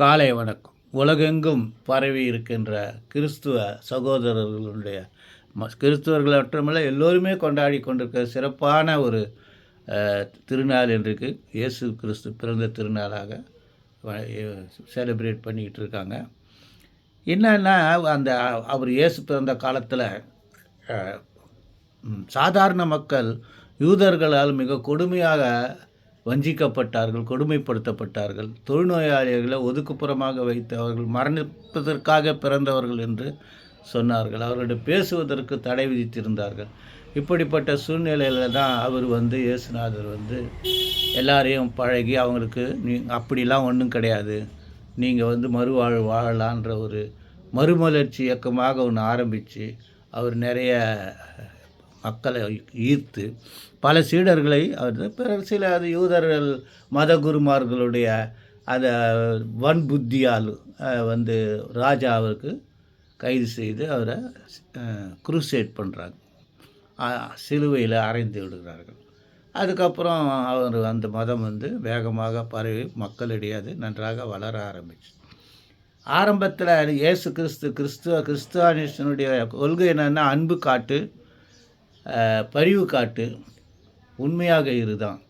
காலை வணக்கம். உலகெங்கும் பரவி இருக்கின்ற கிறிஸ்துவ சகோதரர்களுடைய ம- கிறிஸ்துவர்கள் மட்டுமல்ல எல்லோருமே கொண்டாடி கொண்டிருக்கிற சிறப்பான ஒரு திருநாள் இன்றைக்கு. இயேசு கிறிஸ்து பிறந்த திருநாளாக செலிப்ரேட் பண்ணிக்கிட்டு இருக்காங்க. என்னன்னா அந்த அவர் இயேசு பிறந்த காலத்தில் சாதாரண மக்கள் யூதர்களால் மிக கொடுமையாக வஞ்சிக்கப்பட்டார்கள் கொடுமைப்படுத்தப்பட்டார்கள். தொழுநோயாளிகளை ஒதுக்குப்புறமாக வைத்து அவர்கள் மரணிப்பதற்காக பிறந்தவர்கள் என்று சொன்னார்கள். அவர்களிடம் பேசுவதற்கு தடை விதித்திருந்தார்கள். இப்படிப்பட்ட சூழ்நிலையில் தான் அவர் வந்து இயேசுநாதர் வந்து எல்லாரையும் பழகி அவங்களுக்கு நீ அப்படிலாம் ஒன்றும் கிடையாது. நீங்கள் வந்து மறுவாழ் வாழலான்ற ஒரு மறுமலர்ச்சி இயக்கமாக ஒன்று ஆரம்பித்து அவர் நிறைய மக்களை ஈர்த்து பல சீடர்களை அவர் பிறர் சில அது யூதர்கள் மத குருமார்களுடைய அந்த வன் புத்தியால் வந்து ராஜா அவருக்கு கைது செய்து அவரை குரூசேட் பண்ணுறாங்க சிலுவையில் அறைந்து விடுகிறார்கள். அதுக்கப்புறம் அவர் அந்த மதம் வந்து வேகமாக பரவி மக்களிடையே அது நன்றாக வளர ஆரம்பிச்சு. ஆரம்பத்தில் இயேசு கிறிஸ்து கிறிஸ்துவ கிறிஸ்துவானிசனுடைய கொள்கை என்னென்னா அன்பு காட்டு பரிவு காட்டு உண்மையாக இருதான்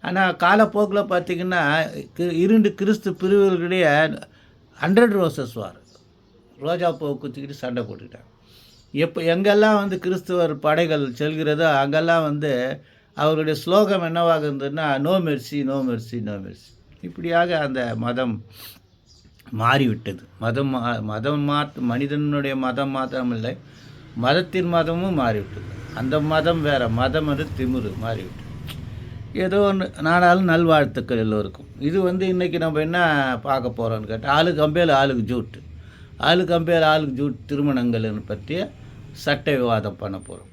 ஆனால் காலப்போக்கில் பார்த்திங்கன்னா கி- இரண்டு கிறிஸ்து பிரிவுகளிடையே ஹண்ட்ரட் ரோசஸ் வார் ரோஜா பூ குத்திக்கிட்டு சண்டை போட்டுக்கிட்டாங்க. எப்போ எங்கெல்லாம் வந்து கிறிஸ்துவர் படைகள் செல்கிறதோ அங்கெல்லாம் வந்து அவருடைய ஸ்லோகம் என்னவாக இருந்ததுன்னா no mercy no mercy no mercy. இப்படியாக அந்த மதம் மாறிவிட்டது. மதம் மா- மதம் மாற்று மனிதனுடைய மதம் மாத்திரமில்லை மதத்தின் மதமும் மாறிவிட்டது. அந்த மதம் வேறு மதம் அது திமிரு மாறிவிட்டு. ஏதோ ஒன்று நானாலும் நல்வாழ்த்துக்கள் எல்லோருக்கும். இது வந்து இன்றைக்கி நம்ம என்ன பார்க்க போகிறோம்னு கேட்டால் ஆளுக்கு அம்பேல் ஆளுக்கு ஜூட்டு. ஆளுக்கு அம்பேல் ஆளுக்கு ஜூட் திருமணங்கள் பற்றிய சட்ட விவாதம் பண்ண போகிறோம்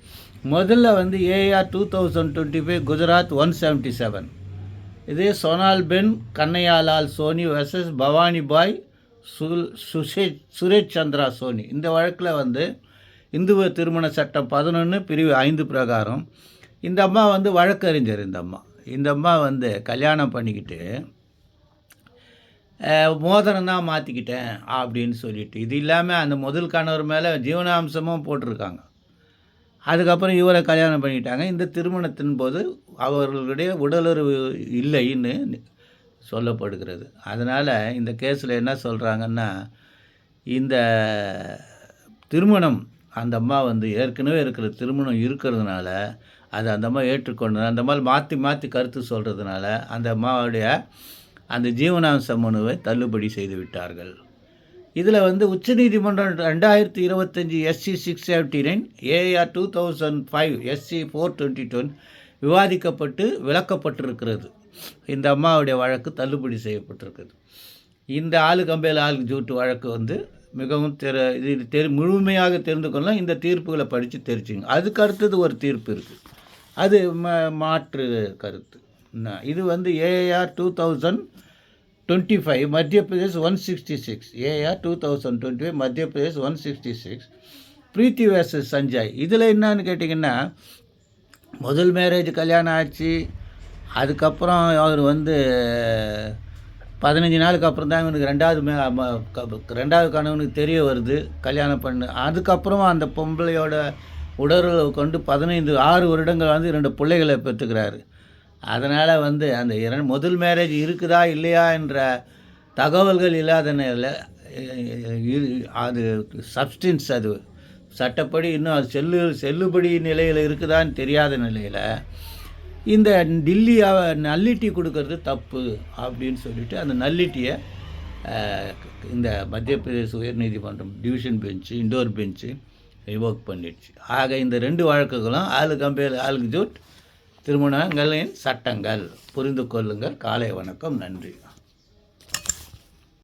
முதல்ல வந்து AIR two thousand twenty five Gujarat one seventy seven இது சோனால் பென் கண்ணையாலால் சோனி வர்சஸ் பவானி பாய் சுல் சுஷே சுரேஷ் சந்திரா சோனி. இந்த வழக்கில் வந்து இந்துவ திருமண சட்டம் பதினொன்று பிரிவு ஐந்து பிரகாரம். இந்த அம்மா வந்து வழக்கறிஞர் இந்த அம்மா. இந்த அம்மா வந்து கல்யாணம் பண்ணிக்கிட்டு மோதிரம் தான் மாற்றிக்கிட்டேன் அப்படின்னு சொல்லிட்டு இது இல்லாமல் அந்த முதல் கணவர் மேலே ஜீவனாம்சமும் போட்டிருக்காங்க. அதுக்கப்புறம் இவரை கல்யாணம் பண்ணிட்டாங்க இந்த திருமணத்தின் போது அவர்களுடைய உடலுறவு இல்லைன்னு சொல்லப்படுகிறது. அதனால் இந்த கேஸில் என்ன சொல்கிறாங்கன்னா இந்த திருமணம் அந்த அம்மா வந்து ஏற்கனவே இருக்கிற திருமணம் இருக்கிறதுனால அது அந்த அம்மா ஏற்றுக்கொண்டு அந்த மாதிரி மாற்றி மாற்றி கருத்து சொல்கிறதுனால அந்த அம்மாவுடைய அந்த ஜீவனாம்ச மனுவை தள்ளுபடி செய்து விட்டார்கள். இதில் வந்து உச்சநீதிமன்றம் ரெண்டாயிரத்தி இருபத்தஞ்சி SC six seventy nine AR two thousand five SC four twenty ton விவாதிக்கப்பட்டு விளக்கப்பட்டிருக்கிறது. இந்த அம்மாவுடைய வழக்கு தள்ளுபடி செய்யப்பட்டிருக்குது இந்த ஆளு கம்பேல் ஆளு ஜூட்டு வழக்கு வந்து மிகவும் தெர இது தெரி முழுமையாக தெரிந்து கொள்ளலாம். இந்த தீர்ப்புகளை படித்து தெரிச்சுங்க அதுக்கு அடுத்தது ஒரு தீர்ப்பு இருக்குது அது ம மாற்று கருத்து. இது வந்து AR two thousand twenty five Madhya Pradesh one sixty six AR two thousand twenty five Madhya Pradesh one sixty six Preeti versus Sanjay. இதில் என்னன்னு கேட்டிங்கன்னா முதல் மேரேஜ் கல்யாணம் ஆச்சு. அதுக்கப்புறம் அவர் வந்து பதினஞ்சு நாளுக்கு அப்புறம் தான் இவனுக்கு ரெண்டாவது மே ரெண்டாவது கணவனுக்கு தெரிய வருது கல்யாணம் பண்ணு. அதுக்கப்புறமா அந்த பொம்பளையோட உடல்களை கொண்டு பதினைந்து ஆறு வருடங்கள் வந்து இரண்டு பிள்ளைகளை பெற்றுக்கிறாரு. அதனால் வந்து அந்த இரண்டு முதல் மேரேஜ் இருக்குதா இல்லையா என்ற தகவல்கள் இல்லாத நிலையில் அது சப்ஸ்டன்ஸ் அது. சட்டப்படி இன்னும் அது செல்லு செல்லுபடி நிலையில் இருக்குதான்னு தெரியாத நிலையில் இந்த டில்லியாவை நல்லிட்டி கொடுக்கறது தப்பு அப்படின்னு சொல்லிட்டு அந்த நல்லிட்டியை இந்த மத்திய பிரதேச உயர்நீதிமன்றம் division bench Indore bench revoke பண்ணிடுச்சு. ஆக இந்த ரெண்டு வழக்குகளும் ஆளு கம்பேர் ஆளுக்கு ஜூட் திருமணங்களின் சட்டங்கள். புரிந்து கொள்ளுங்கள். காலை வணக்கம். நன்றி.